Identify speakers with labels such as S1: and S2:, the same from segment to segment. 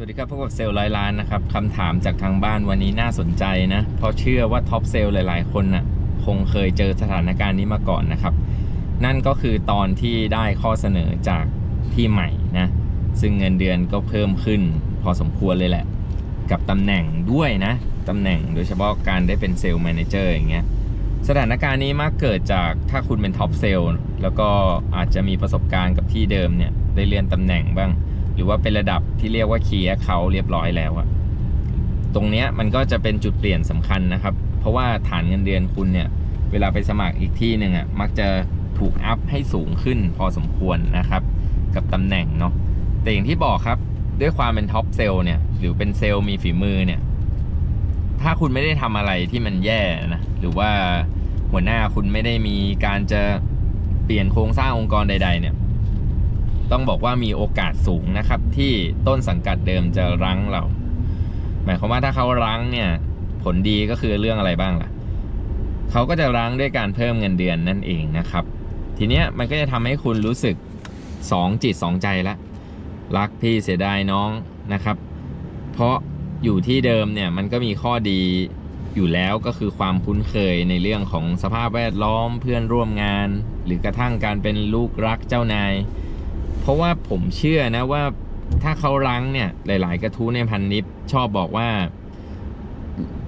S1: สวัสดีครับพบกับเซลล์ร้อยล้านนะครับคำถามจากทางบ้านวันนี้น่าสนใจนะ เพราะเชื่อว่าท็อปเซลล์หลาย ๆ คนนะ่ะคงเคยเจอสถานการณ์นี้มาก่อนนะครับ นั่นก็คือตอนที่ได้ข้อเสนอจากที่ใหม่นะ ซึ่งเงินเดือนก็เพิ่มขึ้น พอสมควรเลยแหละ กับตำแหน่งด้วยนะตำแหน่งโดยเฉพาะการได้เป็นเซลล์แมเนเจอร์อย่างเงี้ยสถานการณ์นี้มักเกิดจากถ้าคุณเป็นท็อปเซลล์แล้วก็อาจจะมีประสบการณ์กับที่เดิมเนี่ยได้เลื่อนตำแหน่งบ้าง หรือว่าเป็นระดับที่เรียกว่าเคีย์เขาเรียบร้อยแล้วอะตรงเนี้ยมันก็จะเป็นจุดเปลี่ยนสำคัญนะครับ เพราะว่าฐานเงินเดือนคุณเนี่ย เวลาไปสมัครอีกที่หนึ่งอะมักจะถูกอัพให้สูงขึ้นพอสมควรนะครับ กับตำแหน่งเนาะแต่อย่างที่บอกครับด้วยความเป็นท็อปเซลล์เนี่ยหรือเป็นเซลล์มีฝีมือเนี่ยถ้าคุณไม่ได้ทำอะไรที่มันแย่นะหรือว่าหัวหน้าคุณไม่ได้มีการจะเปลี่ยนโครงสร้างองค์กรใด ๆ เนี่ย ต้องบอกว่ามีโอกาสสูงนะครับ ที่ต้นสังกัดเดิมจะรั้งเรา หมายความว่าถ้าเขารั้งเนี่ย ผลดีก็คือเรื่องอะไรบ้างล่ะเขาก็จะรั้งด้วยการเพิ่มเงินเดือนนั่นเองนะครับ ทีเนี้ยมันก็จะทำให้คุณรู้สึกสองจิตสองใจละรักพี่เสียดายน้องนะครับ เพราะอยู่ที่เดิมเนี่ยมันก็มีข้อดีอยู่แล้วก็คือความคุ้นเคยในเรื่องของสภาพแวดล้อมเพื่อนร่วมงาน หรือกระทั่งการเป็นลูกรักเจ้านาย ราะว่าผมเชื่อนะว่าถ้าเขารั้งเนี่ย หลาย ๆ กระทู้ในพันนิปชอบบอกว่า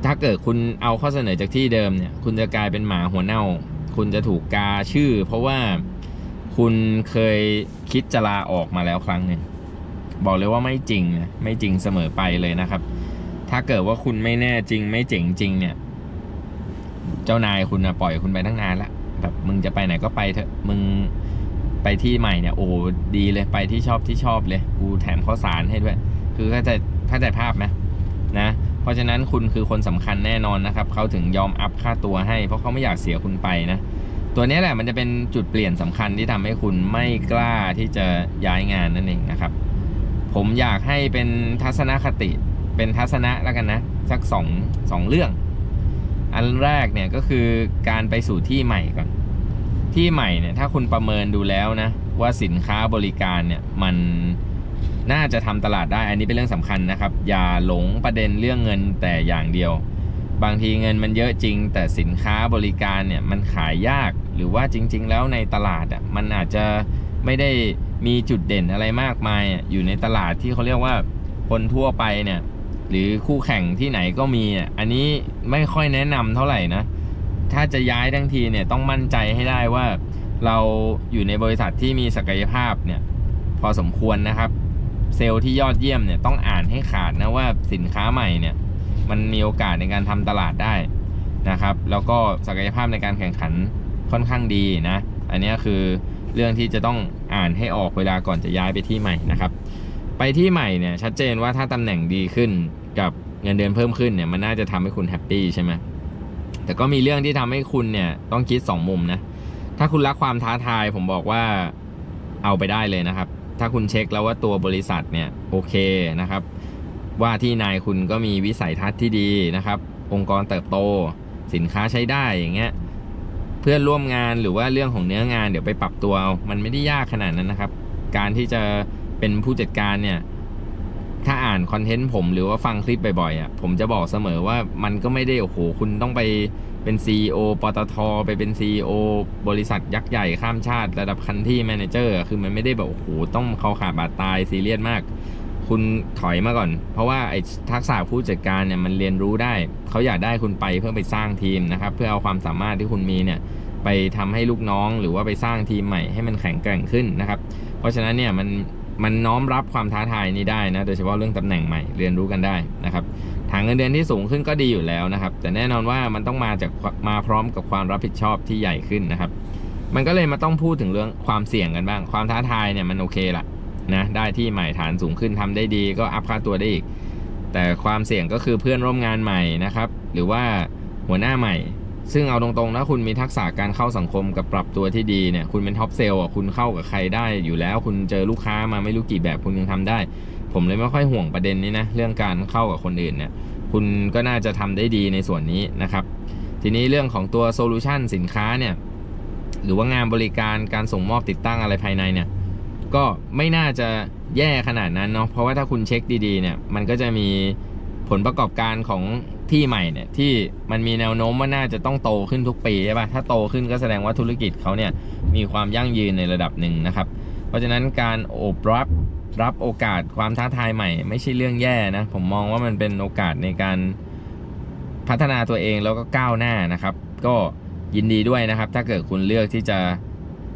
S1: ถ้าเกิดคุณเอาข้อเสนอจากที่เดิมเนี่ย คุณจะกลายเป็นหมาหัวเน่า คุณจะถูกกาชื่อ เพราะว่าคุณเคยคิดจะลาออกมาแล้วครั้งหนึ่งบอกเลยว่าไม่จริงนะไม่จริงเสมอไปเลยนะครับ ถ้าเกิดว่าคุณไม่แน่จริง ไม่เจ๋งจริงเนี่ย เจ้านายคุณนะปล่อยคุณไปตั้งนานละแบบมึงจะไปไหนก็ไปเถอะมึง ไปที่ใหม่เนี่ยโอ้ดีเลยไปที่ชอบที่ชอบเลยกูแถมข้าวสารให้ด้วย คือเข้าใจเข้าใจภาพไหมนะเพราะฉะนั้นคุณคือคนสำคัญแน่นอนนะครับเขาถึงยอมอัพค่าตัวให้ เพราะเขาไม่อยากเสียคุณไปนะตัวนี้แหละมันจะเป็นจุดเปลี่ยนสำคัญที่ทำให้คุณไม่กล้าที่จะย้ายงานนั่นเองนะครับ ผมอยากให้เป็นทัศนคติเป็นทัศนะแล้วกันนะสักสองสองเรื่อง อันแรกเนี่ยก็คือการไปสู่ที่ใหม่ก่อน ที่ใหม่เนี่ยถ้าคุณประเมินดูแล้วนะว่าสินค้าบริการเนี่ยมันน่าจะทำตลาดได้ อันนี้เป็นเรื่องสำคัญนะครับ อย่าหลงประเด็นเรื่องเงินแต่อย่างเดียว บางทีเงินมันเยอะจริง แต่สินค้าบริการเนี่ยมันขายยากหรือว่าจริง ๆ แล้วในตลาดอะมันอาจจะไม่ได้มีจุดเด่นอะไรมากมายอะอยู่ในตลาดที่เขาเรียกว่าคนทั่วไปเนี่ยหรือคู่แข่งที่ไหนก็มีอะอันนี้ไม่ค่อยแนะนำเท่าไหร่นะ ถ้าจะย้ายทั้งทีเนี่ยต้องมั่นใจให้ได้ว่าเราอยู่ในบริษัทที่มีศักยภาพเนี่ยพอสมควรนะครับ เซลล์ที่ยอดเยี่ยมเนี่ยต้องอ่านให้ขาดนะว่าสินค้าใหม่เนี่ยมันมีโอกาสในการทำตลาดได้นะครับ แล้วก็ศักยภาพในการแข่งขันค่อนข้างดีนะ อันนี้คือเรื่องที่จะต้องอ่านให้ออกเวลาก่อนจะย้ายไปที่ใหม่นะครับ ไปที่ใหม่เนี่ยชัดเจนว่าถ้าตำแหน่งดีขึ้นกับเงินเดือนเพิ่มขึ้นเนี่ยมันน่าจะทำให้คุณแฮปปี้ใช่ไหม แต่ก็มีเรื่องที่ทำให้คุณเนี่ยต้องคิดสองมุมนะ ถ้าคุณรักความท้าทายผมบอกว่าเอาไปได้เลยนะครับ ถ้าคุณเช็คแล้วว่าตัวบริษัทเนี่ยโอเคนะครับ ว่าที่นายคุณก็มีวิสัยทัศน์ที่ดีนะครับ องค์กรเติบโต สินค้าใช้ได้อย่างเงี้ยเพื่อนร่วมงานหรือว่าเรื่องของเนื้องานเดี๋ยวไปปรับตัวเอามันไม่ได้ยากขนาดนั้นนะครับ การที่จะเป็นผู้จัดการเนี่ย ถ้าอ่านคอนเทนต์ผมหรือว่าฟังคลิปบ่อยๆอะผมจะบอกเสมอว่ามันก็ไม่ได้โอ้โหคุณต้องไปเป็น CEO ปตท ไปเป็น CEO บริษัทยักษ์ใหญ่ข้ามชาติระดับคันที่แมเนเจอร์คือมันไม่ได้แบบโอ้โหต้องเขาขาดบาดตายซีเรียสมาก คุณถอยมาก่อน เพราะว่าไอ้ทักษะผู้จัดการเนี่ยมันเรียนรู้ได้ เขาอยากได้คุณไปเพื่อไปสร้างทีมนะครับ เพื่อเอาความสามารถที่คุณมีเนี่ยไปทำให้ลูกน้องหรือว่าไปสร้างทีมใหม่ให้มันแข็งแกร่งขึ้นนะครับ เพราะฉะนั้นเนี่ยมัน มันน้อมรับความท้าทายนี้ได้นะโดยเฉพาะเรื่องตำแหน่งใหม่เรียนรู้กันได้นะครับทางเงินเดือนที่สูงขึ้นก็ดีอยู่แล้วนะครับ แต่แน่นอนว่ามันต้องมาจากมาพร้อมกับความรับผิดชอบที่ใหญ่ขึ้นนะครับ มันก็เลยมาต้องพูดถึงเรื่องความเสี่ยงกันบ้าง ความท้าทายเนี่ยมันโอเคละนะได้ที่ใหม่ฐานสูงขึ้นทำได้ดี ก็อัพค่าตัวได้อีก แต่ความเสี่ยงก็คือเพื่อนร่วมงานใหม่นะครับ หรือว่าหัวหน้าใหม่ ซึ่งเอาตรงๆนะคุณมีทักษะการเข้าสังคมกับปรับตัวที่ดีเนี่ยคุณเป็นท็อปเซลล์อะคุณเข้ากับใครได้อยู่แล้ว คุณเจอลูกค้ามาไม่รู้กี่แบบคุณยังทำได้ ผมเลยไม่ค่อยห่วงประเด็นนี้นะเรื่องการเข้ากับคนอื่นเนี่ยคุณก็น่าจะทำได้ดีในส่วนนี้นะครับ ทีนี้เรื่องของตัวโซลูชันสินค้าเนี่ยหรือว่างานบริการการส่งมอบติดตั้งอะไรภายในเนี่ยก็ไม่น่าจะแย่ขนาดนั้นเนาะเพราะว่าถ้าคุณเช็คดีๆเนี่ยมันก็จะมีผลประกอบการของ ที่ใหม่เนี่ยที่มันมีแนวโน้มว่าน่าจะต้องโตขึ้นทุกปีใช่ปะถ้าโตขึ้นก็แสดงว่าธุรกิจเขาเนี่ยมีความยั่งยืนในระดับหนึ่งนะครับ เพราะฉะนั้นการโอบรับรับโอกาสความท้าทายใหม่ ไม่ใช่เรื่องแย่นะผมมองว่ามันเป็นโอกาสในการพัฒนาตัวเองแล้วก็ก้าวหน้านะครับ ก็ยินดีด้วยนะครับ ถ้าเกิดคุณเลือกที่จะ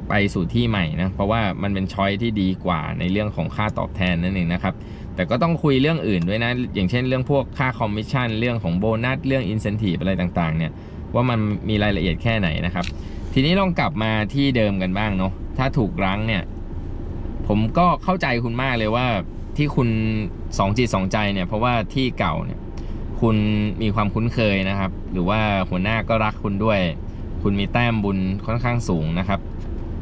S1: ไปสู่ที่ใหม่นะเพราะว่ามันเป็นช้อยที่ดีกว่าในเรื่องของค่าตอบแทนนั่นเองนะครับ แต่ก็ต้องคุยเรื่องอื่นด้วยนะ อย่างเช่นเรื่องพวกค่าคอมมิชชั่น เรื่องของโบนัส เรื่องอินเซนティブอะไรต่างๆ เนี่ย ว่ามันมีรายละเอียดแค่ไหนนะครับ ทีนี้ลองกลับมาที่เดิมกันบ้างเนาะ ถ้าถูกรั้งเนี่ย ผมก็เข้าใจคุณมากเลยว่าที่คุณสองจิตสองใจเนี่ย เพราะว่าที่เก่าเนี่ย คุณมีความคุ้นเคยนะครับ หรือว่าหัวหน้าก็รักคุณด้วย คุณมีแต้มบุญค่อนข้างสูงนะครับ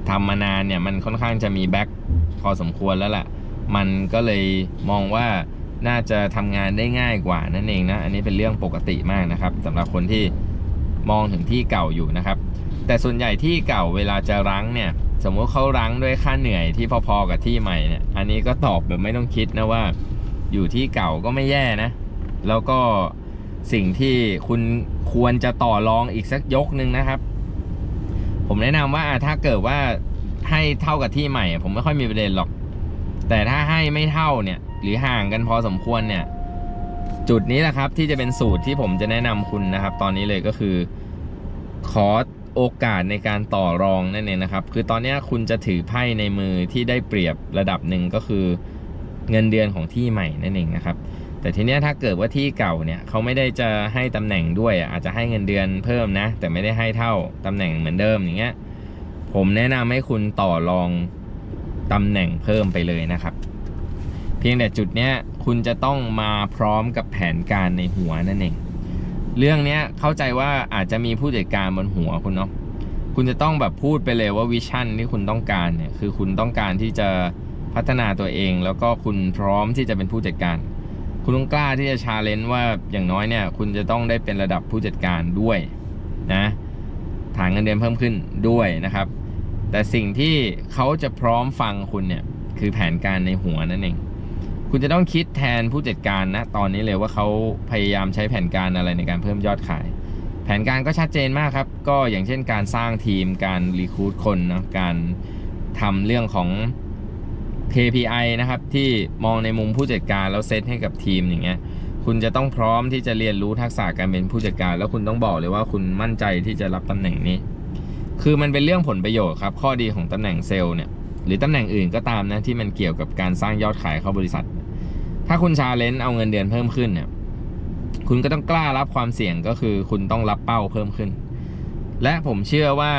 S1: ทำมานานเนี่ยมันค่อนข้างจะมีแบ็คพอสมควรแล้วแหละ มันก็เลยมองว่าน่าจะทำงานได้ง่ายกว่านั่นเองนะ อันนี้เป็นเรื่องปกติมากนะครับสำหรับคนที่มองถึงที่เก่าอยู่นะครับ แต่ส่วนใหญ่ที่เก่าเวลาจะรั้งเนี่ย สมมุติเขารั้งด้วยค่าเหนื่อยที่พอๆกับที่ใหม่เนี่ย อันนี้ก็ตอบแบบไม่ต้องคิดนะว่า อยู่ที่เก่าก็ไม่แย่นะ แล้วก็สิ่งที่คุณควรจะต่อรองอีกสักยกหนึ่งนะครับ ผมแนะนำว่าถ้าเกิดว่าให้เท่ากับที่ใหม่ ผมไม่ค่อยมีประเด็นหรอก แต่ถ้าให้ไม่เท่าเนี่ย หรือห่างกันพอสมควรเนี่ย จุดนี้แหละครับที่จะเป็นสูตรที่ผมจะแนะนำคุณนะครับ ตอนนี้เลยก็คือขอโอกาสในการต่อรองนั่นเองนะครับ คือตอนนี้คุณจะถือไพ่ในมือที่ได้เปรียบระดับหนึ่งก็คือเงินเดือนของที่ใหม่นั่นเองนะครับ แต่ทีนี้ถ้าเกิดว่าที่เก่าเนี่ยเขาไม่ได้จะให้ตำแหน่งด้วยอะอาจจะให้เงินเดือนเพิ่มนะ แต่ไม่ได้ให้เท่าตำแหน่งเหมือนเดิมอย่างเงี้ยผมแนะนำให้คุณต่อรอง ตำแหน่งเพิ่มไปเลยนะครับ เพียงแต่จุดเนี้ยคุณจะต้องมาพร้อมกับแผนการในหัวนั่นเอง เรื่องเนี้ยเข้าใจว่าอาจจะมีผู้จัดการบนหัวคุณเนาะคุณจะต้องแบบพูดไปเลยว่าวิชั่นที่คุณต้องการเนี่ยคือคุณต้องการที่จะพัฒนาตัวเอง แล้วก็คุณพร้อมที่จะเป็นผู้จัดการ คุณต้องกล้าที่จะชาเลนจ์ว่าอย่างน้อยเนี่ย คุณจะต้องได้เป็นระดับผู้จัดการด้วยนะฐานเงินเดือนเพิ่มขึ้นด้วยนะครับ แต่สิ่งที่เขาจะพร้อมฟังคุณเนี่ยคือแผนการในหัวนั่นเอง คุณจะต้องคิดแทนผู้จัดการนะตอนนี้เลยว่าเขาพยายามใช้แผนการอะไรในการเพิ่มยอดขาย แผนการก็ชัดเจนมากครับ ก็อย่างเช่นการสร้างทีมการรีคูดคนเนาะการทำเรื่องของ KPI นะครับ ที่มองในมุมผู้จัดการแล้วเซตให้กับทีมอย่างเงี้ยคุณจะต้องพร้อมที่จะเรียนรู้ทักษะการเป็นผู้จัดการ แล้วคุณต้องบอกเลยว่าคุณมั่นใจที่จะรับตำแหน่งนี้ คือมันเป็นเรื่องผลประโยชน์ครับ ข้อดีของตำแหน่งเซลล์เนี่ย หรือตำแหน่งอื่นก็ตามนะที่มันเกี่ยวกับการสร้างยอดขายเข้าบริษัท ถ้าคุณชาเลนจ์เอาเงินเดือนเพิ่มขึ้นเนี่ย คุณก็ต้องกล้ารับความเสี่ยงก็คือคุณต้องรับเป้าเพิ่มขึ้น และผมเชื่อว่า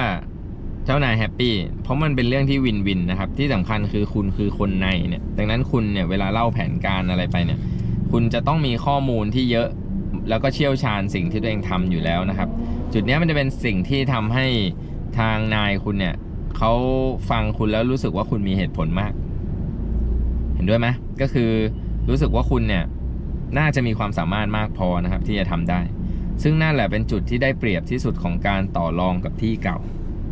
S1: เจ้านายแฮปปี้ เพราะมันเป็นเรื่องที่วินวินนะครับ ที่สำคัญคือคุณคือคนในเนี่ย ดังนั้นคุณเนี่ยเวลาเล่าแผนการอะไรไปเนี่ย คุณจะต้องมีข้อมูลที่เยอะ แล้วก็เชี่ยวชาญสิ่งที่ตัวเองทำอยู่แล้วนะครับ จุดนี้มันจะเป็นสิ่งที่ทำให้ ทางนายคุณเนี่ยเขาฟังคุณแล้วรู้สึกว่าคุณมีเหตุผลมาก เห็นด้วยไหมก็คือรู้สึกว่าคุณเนี่ยน่าจะมีความสามารถมากพอนะครับ ที่จะทำได้ ซึ่งนั่นแหละเป็นจุดที่ได้เปรียบที่สุดของการต่อรองกับที่เก่า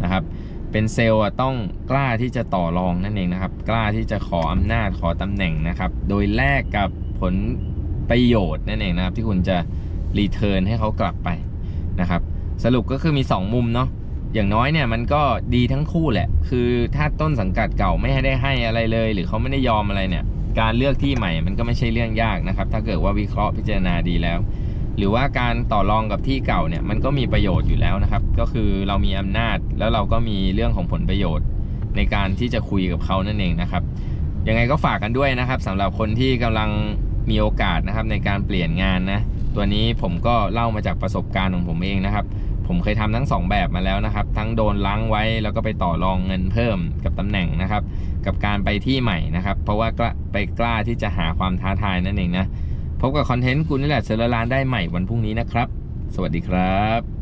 S1: นะครับ เป็นเซลล์ต้องกล้าที่จะต่อรองนั่นเองนะครับ กล้าที่จะขออำนาจขอตำแหน่งนะครับ โดยแลกกับผลประโยชน์นั่นเองนะครับ ที่คุณจะรีเทิร์นให้เขากลับไปนะครับ สรุปก็คือมี 2 มุมเนาะ อย่างน้อยเนี่ยมันก็ดีทั้งคู่แหละ คือถ้าต้นสังกัดเก่าไม่ให้ได้ให้อะไรเลย หรือเขาไม่ได้ยอมอะไรเนี่ย การเลือกที่ใหม่มันก็ไม่ใช่เรื่องยากนะครับ ถ้าเกิดว่าวิเคราะห์พิจารณาดีแล้ว หรือว่าการต่อรองกับที่เก่าเนี่ยมันก็มีประโยชน์อยู่แล้วนะครับ ก็คือเรามีอำนาจแล้วเราก็มีเรื่องของผลประโยชน์ ในการที่จะคุยกับเขานั่นเองนะครับยังไงก็ฝากกันด้วยนะครับสำหรับคนที่กำลังมีโอกาสนะครับในการเปลี่ยนงานนะตัวนี้ผมก็เล่ามาจากประสบการณ์ของผมเองนะครับ ผมเคยทำทั้งสองแบบมาแล้วนะครับ ทั้งโดนล้างไว้แล้วก็ไปต่อรองเงินเพิ่มกับตำแหน่งนะครับ กับการไปที่ใหม่นะครับ เพราะว่ากล้าไปกล้าที่จะหาความท้าทายนั่นเองนะ พบกับคอนเทนต์กูนี่แหละเซอร์ร้านได้ใหม่วันพรุ่งนี้นะครับ สวัสดีครับ